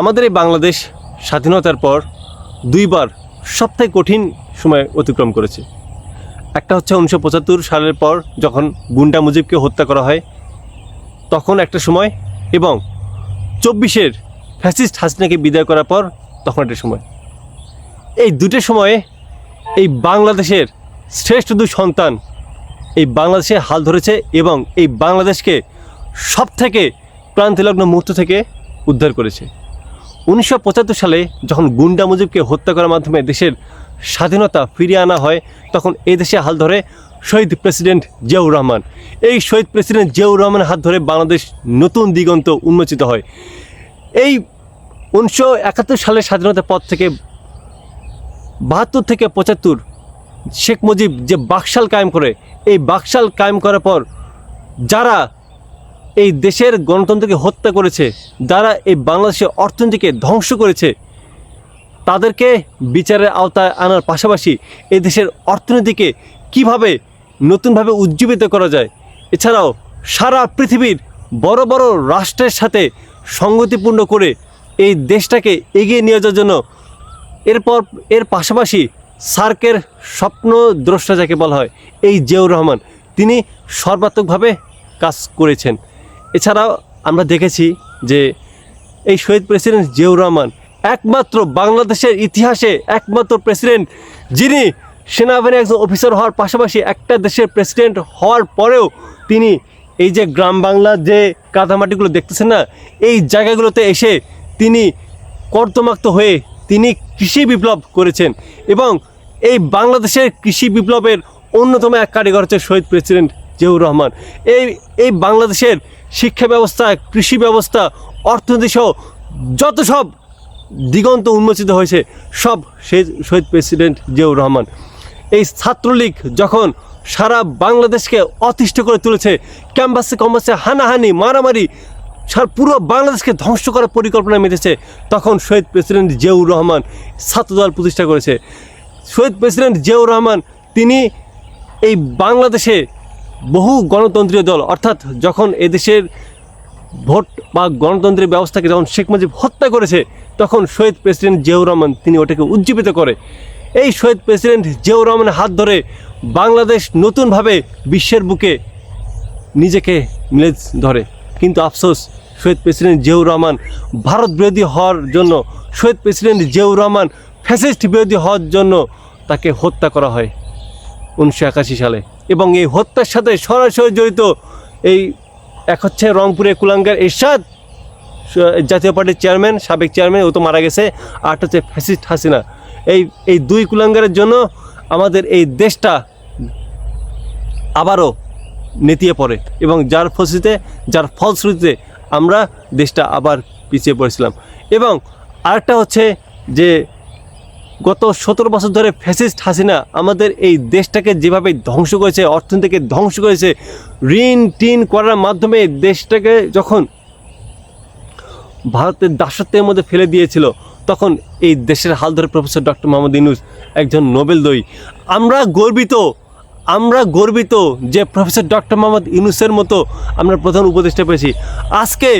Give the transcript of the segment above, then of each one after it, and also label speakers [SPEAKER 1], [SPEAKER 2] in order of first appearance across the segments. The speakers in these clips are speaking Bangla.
[SPEAKER 1] আমাদের এই বাংলাদেশ স্বাধীনতার পর দুইবার সবথেকে কঠিন সময় অতিক্রম করেছে। একটা হচ্ছে উনিশশো পঁচাত্তর সালের পর যখন গুন্ডা মুজিবকে হত্যা করা হয়, তখন একটা সময় এবং চব্বিশের ফ্যাসিস্ট হাসিনাকে বিদায় করার পর তখন একটা সময়। এই দুটো সময়ে এই বাংলাদেশের শ্রেষ্ঠ দুই সন্তান এই বাংলাদেশে হাল ধরেছে এবং এই বাংলাদেশকে সব থেকে প্রান্তিলগ্ন মুহূর্ত থেকে উদ্ধার করেছে। উনিশশো পঁচাত্তর সালে যখন গুন্ডা মুজিবকে হত্যা করার মাধ্যমে দেশের স্বাধীনতা ফিরিয়ে আনা হয়, তখন এই দেশে হাল ধরে শহীদ প্রেসিডেন্ট জিয়াউর রহমান। এই শহীদ প্রেসিডেন্ট জিয়াউর রহমানের হাত ধরে বাংলাদেশ নতুন দিগন্ত উন্মোচিত হয়। এই উনিশশো একাত্তর সালের স্বাধীনতার পর থেকে বাহাত্তর থেকে পঁচাত্তর শেখ মুজিব যে বাকশাল কায়েম করে, এই বাকশাল কায়েম করার পর যারা এই দেশের গণতন্ত্রকে হত্যা করেছে, যারা এই বাংলাদেশের অর্থনীতিকে ধ্বংস করেছে, তাদেরকে বিচারের আওতায় আনার পাশাপাশি এই দেশের অর্থনীতিকে কীভাবে নতুনভাবে উজ্জীবিত করা যায়, এছাড়াও সারা পৃথিবীর বড় বড় রাষ্ট্রের সাথে সঙ্গতিপূর্ণ করে এই দেশটাকে এগিয়ে নিয়ে যাওয়ার জন্য এরপর, এর পাশাপাশি সার্কের স্বপ্ন দ্রষ্টা যাকে বলা হয়, এই জিয়াউর রহমান, তিনি সর্বাত্মকভাবে কাজ করেছেন। এছাড়াও আমরা দেখেছি যে এই শহীদ প্রেসিডেন্ট জিয়াউর রহমান একমাত্র বাংলাদেশের ইতিহাসে একমাত্র প্রেসিডেন্ট যিনি সেনাবাহিনী একজন অফিসার হওয়ার পাশাপাশি একটা দেশের প্রেসিডেন্ট হওয়ার পরেও তিনি এই যে গ্রাম বাংলার যে কাদামাটিগুলো দেখতেছেন না, এই জায়গাগুলোতে এসে তিনি কর্তমাক্ত হয়ে তিনি কৃষি বিপ্লব করেছেন এবং এই বাংলাদেশের কৃষি বিপ্লবের অন্যতম এক কারিগর হচ্ছে শহীদ প্রেসিডেন্ট জিয়াউর রহমান। এই এই বাংলাদেশের শিক্ষা ব্যবস্থা, কৃষি ব্যবস্থা, অর্থনীতি সহ যত সব দিগন্ত উন্মোচিত হয়েছে, সব সেই শহীদ প্রেসিডেন্ট জিয়াউর রহমান। এই ছাত্রলীগ যখন সারা বাংলাদেশকে অতিষ্ঠ করে তুলেছে, ক্যাম্পাসে, কম্পাসে হানাহানি, মারামারি, সার পুরো বাংলাদেশকে ধ্বংস করার পরিকল্পনা মেতেছে তখন শহীদ প্রেসিডেন্ট জিয়াউর রহমান ছাত্রদল প্রতিষ্ঠা করেছে। শহীদ প্রেসিডেন্ট জিয়াউর রহমান, তিনি এই বাংলাদেশে বহু গণতন্ত্রীয় দল, অর্থাৎ যখন এদেশের ভোট বা গণতন্ত্রের ব্যবস্থাকে যখন শেখ মুজিব হত্যা করেছে, তখন শহীদ প্রেসিডেন্ট জিয়াউর রহমান তিনি ওটাকে উজ্জীবিত করে। এই শহীদ প্রেসিডেন্ট জিয়াউর রহমানের হাত ধরে বাংলাদেশ নতুনভাবে বিশ্বের বুকে নিজেকে মিলে ধরে। কিন্তু আফসোস, শহীদ প্রেসিডেন্ট জিয়াউর রহমান ভারত বিরোধী হওয়ার জন্য, শহীদ প্রেসিডেন্ট জিয়াউর রহমান ফ্যাসিস্ট বিরোধী হওয়ার জন্য তাকে হত্যা করা হয়। উনিশশো একাশি সালে। এবং এই হত্যার সাথে সরাসরি জড়িত এই এক হচ্ছে রংপুরের কুলাঙ্গার এরশাদ, জাতীয় পার্টির চেয়ারম্যান, সাবেক চেয়ারম্যান, ও তো মারা গেছে আর হচ্ছে ফ্যাসিস্ট হাসিনা। এই এই দুই কুলাঙ্গারের জন্য আমাদের এই দেশটা আবারও নেতিয়ে পড়ে এবং যার ফসিতে, যার ফলশ্রুতিতে আমরা দেশটা আবার পিছিয়ে পড়েছিলাম। এবং আরেকটা হচ্ছে যে গত সতেরো বছর ধরে ফ্যাসিস্ট হাসিনা আমাদের এই দেশটাকে যেভাবে ধ্বংস করেছে, অর্থনীতিকে ধ্বংস করেছে, ঋণ টিন করার মাধ্যমে দেশটাকে যখন ভারতের দাসত্বের মধ্যে ফেলে দিয়েছিল, তখন এই দেশের হাল ধরে প্রফেসর ডক্টর মোহাম্মদ ইউনুস একজন নোবেল দই। আমরা গর্বিত আমরা গর্বিত যে প্রফেসর ডক্টর মোহাম্মদ ইনুসের মতো আমরা প্রধান উপদেষ্টা পেয়েছি। আজকে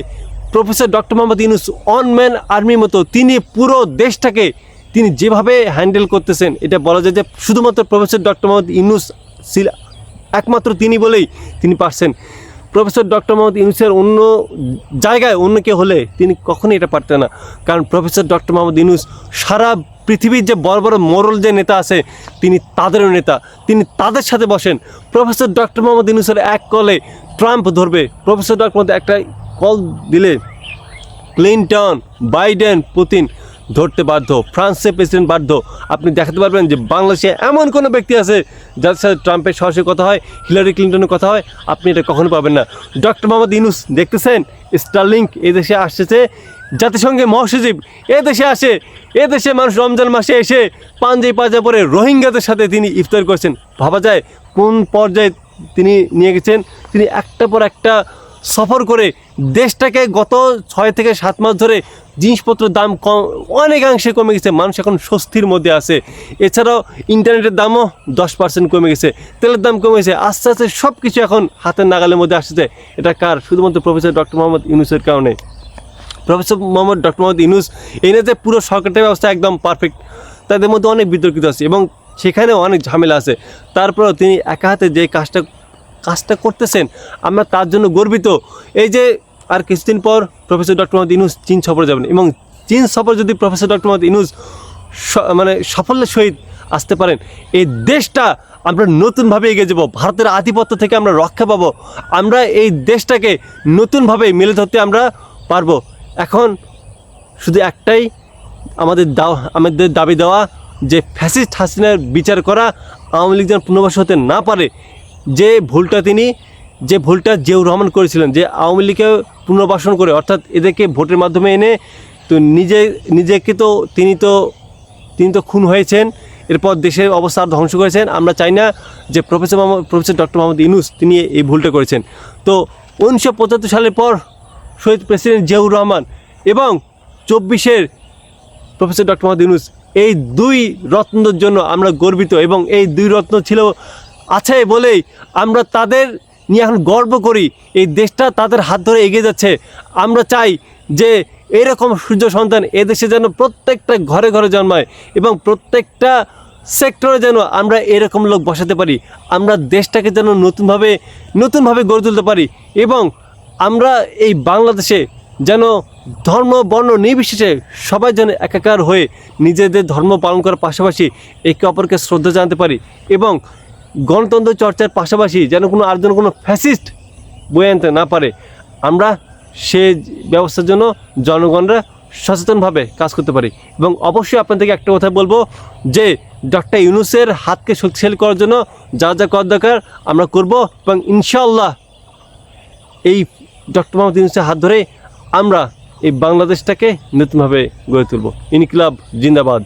[SPEAKER 1] professor doctor Mohammad Yunus one man আর্মির মতো, তিনি পুরো দেশটাকে তিনি যেভাবে হ্যান্ডেল করতেছেন, এটা বলা যায় যে শুধুমাত্র প্রফেসর ডক্টর মোহাম্মদ ইউনুস ছিল- একমাত্র তিনি বলেই তিনি পারছেন। প্রফেসর ডক্টর মোহাম্মদ ইউনুসের অন্য জায়গায় অন্য কেউ হলে তিনি কখনোই এটা পারতেন না। কারণ প্রফেসর ডক্টর মোহাম্মদ ইউনুস সারা পৃথিবীর যে বড় বড় মোরল যে নেতা আছে, তিনি তাদেরও নেতা, তিনি তাদের সাথে বসেন। প্রফেসর ডক্টর মোহাম্মদ ইউনুসের এক কলে ট্রাম্প ধরবে, প্রফেসর ডক্টর মোহাম্মদ একটা কল দিলে, ক্লিনটন, বাইডেন, পুতিন ধরতে বাধ্য, ফ্রান্সের প্রেসিডেন্ট বাধ্য। আপনি দেখাতে পারবেন যে বাংলাদেশে এমন কোনো ব্যক্তি আছে যার সাথে ট্রাম্পের সরাসরি কথা হয়, হিলারি ক্লিন্টনের কথা হয়, আপনি এটা কখনো পাবেন না। ডক্টর মোহাম্মদ ইউনুস দেখতেছেন, স্টারলিংক দেশে আসতেছে, জাতিসংঘের মহাসচিব এ দেশে আসে এ দেশে মানুষ রমজান মাসে এসে পাঞ্জাবি পাজা পরে রোহিঙ্গাদের সাথে তিনি ইফতার করছেন। ভাবা যায় কোন পর্যায়ে তিনি নিয়ে গেছেন, তিনি একটা পর একটা সফর করে দেশটাকে গত ছয় থেকে সাত মাস ধরে জিনিসপত্রের দাম কম, অনেকাংশে কমে গেছে, মানুষ এখন স্বস্তির মধ্যে আছে। এছাড়াও ইন্টারনেটের দামও দশ পার্সেন্ট কমে গেছে। তেলের দাম কমে গেছে, আস্তে আস্তে সব কিছু এখন হাতের নাগালের মধ্যে আসছে এটা কার? শুধুমাত্র প্রফেসর ডক্টর মোহাম্মদ ইউনুসের কারণে। প্রফেসর মোহাম্মদ ডক্টর মোহাম্মদ ইনুস এনে যে পুরো সরকারটা ব্যবস্থা একদম পারফেক্ট তাদের মধ্যে অনেক বিতর্কিত আছে এবং সেখানেও অনেক ঝামেলা আছে। তারপরেও তিনি একা হাতে যে কাজটা কাজটা করতেছেন, আমরা তার জন্য গর্বিত। এই যে আর কিছুদিন পর প্রফেসর ডক্টর মোহাম্মদ ইনুস চীন সফরে যাবেন এবং চীন সফর যদি প্রফেসর ডক্টর মোহাম্মদ ইনুস মানে সাফল্যের সহিত আসতে পারেন, এই দেশটা আমরা নতুনভাবে এগিয়ে যাব, ভারতের আধিপত্য থেকে আমরা রক্ষা পাবো, আমরা এই দেশটাকে নতুনভাবে মেলে ধরতে আমরা পারব। এখন শুধু একটাই আমাদের দাও, আমাদের দাবি দেওয়া যে ফ্যাসিস্ট হাসিনার বিচার করা আওয়ামী লীগ যেন পুনর্বাস হতে না পারে, যে ভুলটা তিনি যে ভুলটা জিয়াউর রহমান করেছিলেন, যে আওয়ামী লীগকে পুনর্বাসন করে, অর্থাৎ এদেরকে ভোটের মাধ্যমে এনে তো নিজে, নিজেকে তো তিনি তো তিনি তো খুন হয়েছেন, এরপর দেশের অবস্থা আরও ধ্বংস করেছেন। আমরা চাই না যে professor Mohammad professor doctor Mohammad Yunus তিনি এই ভুলটা করেছেন। তো উনিশশো পঁচাত্তর সালের পর শহীদ প্রেসিডেন্ট জিয়াউর রহমান এবং চব্বিশের প্রফেসর ডক্টর মোহাম্মদ ইউনুস, এই দুই রত্নর জন্য আমরা গর্বিত এবং এই দুই রত্ন ছিল আছে বলেই আমরা তাদের নিয়ে এখন গর্ব করি, এই দেশটা তাদের হাত ধরে এগিয়ে যাচ্ছে। আমরা চাই যে এরকম সূর্য সন্তান এদেশে যেন প্রত্যেকটা ঘরে ঘরে জন্মায় এবং প্রত্যেকটা সেক্টরে যেন আমরা এরকম লোক বসাতে পারি। আমরা দেশটাকে যেন নতুনভাবে নতুনভাবে গড়ে তুলতে পারি এবং আমরা এই বাংলাদেশে যেন ধর্ম, বর্ণ নির্বিশেষে সবাই যেন একাকার হয়ে নিজেদের ধর্ম পালন করার পাশাপাশি একে অপরকে শ্রদ্ধা জানতে পারি এবং গণতন্ত্র চর্চার পাশাপাশি যেন কোনো আর যেন কোনো ফ্যাসিস্ট বয়ে আনতে না পারে, আমরা সে ব্যবস্থার জন্য জনগণরা সচেতনভাবে কাজ করতে পারি। এবং অবশ্যই আপনাদেরকে একটা কথা বলব যে ডক্টর ইউনুসের হাতকে শক্তিশালী করার জন্য যা যা করার দরকার আমরা করব এবং ইনশাল্লাহ এই ডক্টর মোহাম্মদ ইউনুসের হাত ধরে আমরা এই বাংলাদেশটাকে নতুনভাবে গড়ে তুলব। ইনকিলাব জিন্দাবাদ।